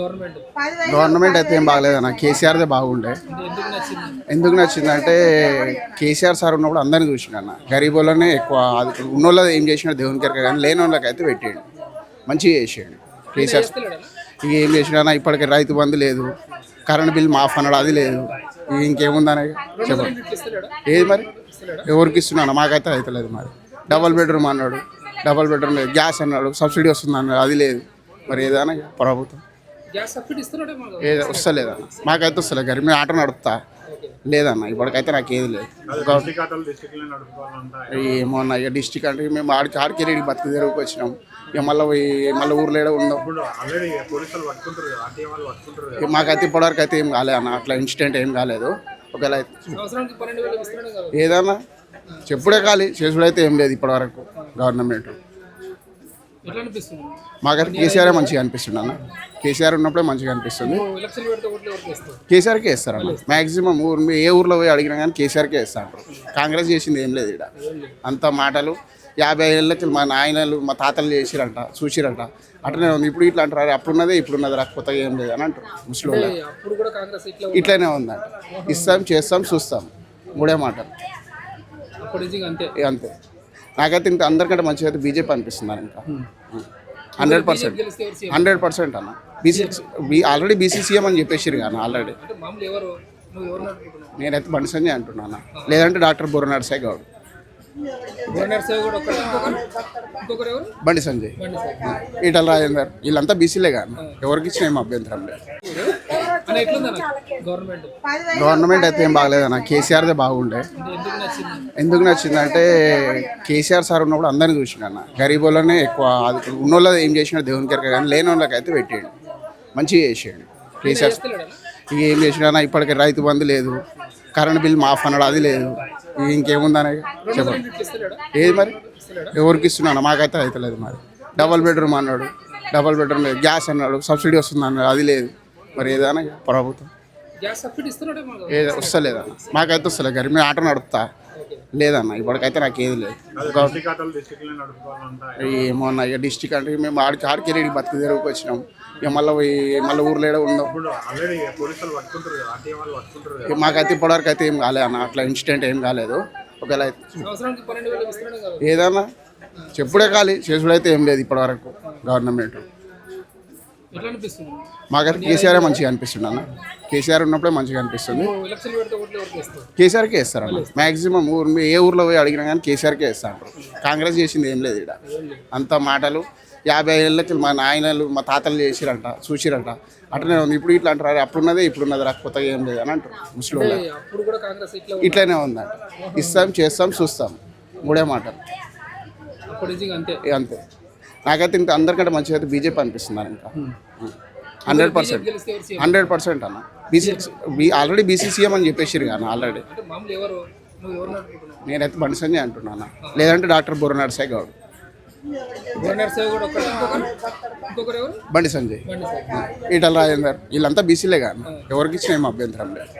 Government government అయితే ఏం బాగలేదన్న కేసీఆర్దే బాగుండే. ఎందుకు నచ్చింది? ఎందుకు నచ్చిందంటే కేసీఆర్ సార్ ఉన్నప్పుడు అందరిని చూసిండు అన్న. గరీబులనే ఎక్కువ అది ఉన్నోళ్ళ ఏం చేసినాడు దేవుని కెరక కానీ లేని వాళ్ళకి అయితే పెట్టాడు. మంచిగా చేసాడు. కేసీఆర్ ఇక ఏం చేసినా ఇప్పటికి రైతు బంధు లేదు. కరెంట్ బిల్ మాఫ్ అన్నాడు అది లేదు. ఇక ఇంకేముందని చెప్పండి ఏది మరి? ఎవరికి ఇస్తున్నాను మాకైతే అవుతలేదు మరి. డబల్ బెడ్రూమ్ అన్నాడు. డబల్ బెడ్రూమ్ లేదు. గ్యాస్ అన్నాడు. సబ్సిడీ వస్తుంది అన్నాడు అది లేదు. మరి ఏదైనా ప్రభుత్వం. గ్యాస్ సబ్సిడీ ఇస్తున్నాడే మాకు? ఏది వస్తలేదన్న మాకైతే వస్తలేదు. గారి మేము ఆటో నడుపుతా. లేదన్న ఇప్పటికైతే నాకు ఏది లేదు. ఏమో అన్న ఇక డిస్టిక్ అంటే మేము ఆడికి ఆడికి రెడీ బతుకు తెరుగుకి వచ్చినాం. ఇక మళ్ళీ పోయి మళ్ళీ ఊర్లో ఏడో వాళ్ళు కదా. ఇక మాకైతే ఇప్పటివరకు అయితే ఏం కాలేదు అన్న అట్లా ఇన్సిడెంట్ ఏం కాలేదు. ఒకవేళ ఏదన్నా చెప్పుడే ఖాళీ చేసుడైతే ఏం లేదు ఇప్పటివరకు గవర్నమెంట్. మాకైతే కేసీఆర్ మంచిగా అనిపిస్తుంది అన్న. కేసీఆర్ ఉన్నప్పుడే మంచిగా అనిపిస్తుంది. కేసీఆర్కే ఇస్తారన్న మాక్సిమం ఊరు ఏ ఊర్లో పోయి అడిగినా కానీ కేసీఆర్కే ఇస్తారు కాంగ్రెస్ చేసింది ఏం లేదు ఇక్కడ అంత మాటలు యాభై ఏళ్ళకి మా నాయనలు మా తాతలు చేసిరంట చూసిరంట. అట్లనే ఉంది. ఇప్పుడు ఇట్లా అంటారు అప్పుడున్నదే ఇప్పుడున్నది రా కొత్తగా ఏం లేదు అని అంటారు ముస్లిం ఇట్లనే ఉందంట. ఇస్తాం చేస్తాం చూస్తాం. మూడే మాటలు. అంతే. నాకైతే ఇంకా అందరికంటే మంచిగా అయితే బీజేపీ అనిపిస్తుంది ఇంకా. Hundred percent. హండ్రెడ్ పర్సెంట్ అన్న. బీసీ ఆల్రెడీ బీసీ సీఎం అని చెప్పేసిరు కానీ ఆల్రెడీ. నేనైతే బండి సంజయ్ అంటున్నాను లేదంటే డాక్టర్ బుర్ర నర్సయ్య గౌడ్ బండి సంజయ్. ఈటల రాజేందర్. వీళ్ళంతా బీసీలే కానీ ఎవరికి ఇచ్చిన ఏం అభ్యంతరం లేదు. గవర్నమెంట్? అయితే ఏం బాగలేదన్న కేసీఆర్దే బాగుండే. ఎందుకు నచ్చింది? ఎందుకు నచ్చిందంటే కేసీఆర్ సార్ ఉన్నప్పుడు అందరిని చూసిండు అన్న. గరీబులనే ఎక్కువ అది ఉన్నోళ్ళ ఏం చేసినాడు దేవుని కెరక కానీ లేని వాళ్ళకి అయితే పెట్టాడు. మంచిగా చేసాడు. కేసీఆర్ ఇక ఏం చేసినా ఇప్పటికి రైతు బంధు లేదు. కరెంట్ బిల్ మాఫ్ అన్నాడు అది లేదు. ఇక ఇంకేముందని చెప్పండి ఏది మరి? ఎవరికి ఇస్తున్నాను మాకైతే అవుతలేదు మరి. డబల్ బెడ్రూమ్ అన్నాడు. డబల్ బెడ్రూమ్ లేదు. గ్యాస్ అన్నాడు. సబ్సిడీ వస్తుంది అన్నాడు. అది లేదు. మరి ఏదైనా ప్రభుత్వం. ఏది వస్తలేదన్న. మాకైతే వస్తలేదు. గారి మేము ఆటో నడుపుతా. లేదన్న. ఇప్పటికైతే నాకు ఏది లేదు. ఏమో అన్న ఇక డిస్టిక్ అంటే మేము ఆడికి ఆడికి రెడీ బతుకు తెరుగుకి వచ్చినాం. ఇక మళ్ళీ పోయి మళ్ళీ ఊర్లో వాళ్ళు ఇక మాకైతే ఇప్పటివరకు అయితే ఏం కాలేదు అన్న. అట్లా ఇన్సిడెంట్ ఏం కాలేదు. ఒకవేళ ఏదన్నా చెప్పుడే ఖాళీ. చేసుడైతే ఏం లేదు ఇప్పటివరకు గవర్నమెంట్. మాకైతే కేసీఆర్ మంచిగా అనిపిస్తుంది అన్న. కేసీఆర్ ఉన్నప్పుడే మంచిగా అనిపిస్తుంది. కేసీఆర్కే ఇస్తారన్న మాక్సిమం ఊరు ఏ ఊర్లో పోయి అడిగినా కానీ కేసీఆర్కే ఇస్తారు కాంగ్రెస్ చేసింది ఏం లేదు ఇక్కడ అంత మాటలు. యాభై ఏళ్ళకి మా నాయనలు మా తాతలు చేసిరంట చూసిరంట. అట్లనే ఉంది. ఇప్పుడు ఇట్లా అంటారు అప్పుడున్నదే ఇప్పుడున్నది రా కొత్తగా ఏం లేదు అని అంటారు ముస్లిం ఏ, అప్పుడు కూడా కాంగ్రెస్ ఇట్లా ఇట్లనే ఉందంట. ఇస్తాం చేస్తాం చూస్తాం. మూడే మాటలు. అంతే. నాకైతే ఇంకా అందరికంటే మంచిగా అయితే బీజేపీ అనిపిస్తుంది ఇంకా. Hundred percent. హండ్రెడ్ పర్సెంట్ అన్న. బీసీ ఆల్రెడీ బీసీ సీఎం అని చెప్పేసిరు కానీ ఆల్రెడీ. నేనైతే బండి సంజయ్ అంటున్నాను లేదంటే డాక్టర్ బుర్ర నర్సయ్య గౌడ్. బండి సంజయ్. ఈటల రాజేందర్. వీళ్ళంతా బీసీలే కానీ ఎవరికి ఇచ్చిన ఏం అభ్యంతరం లేదు.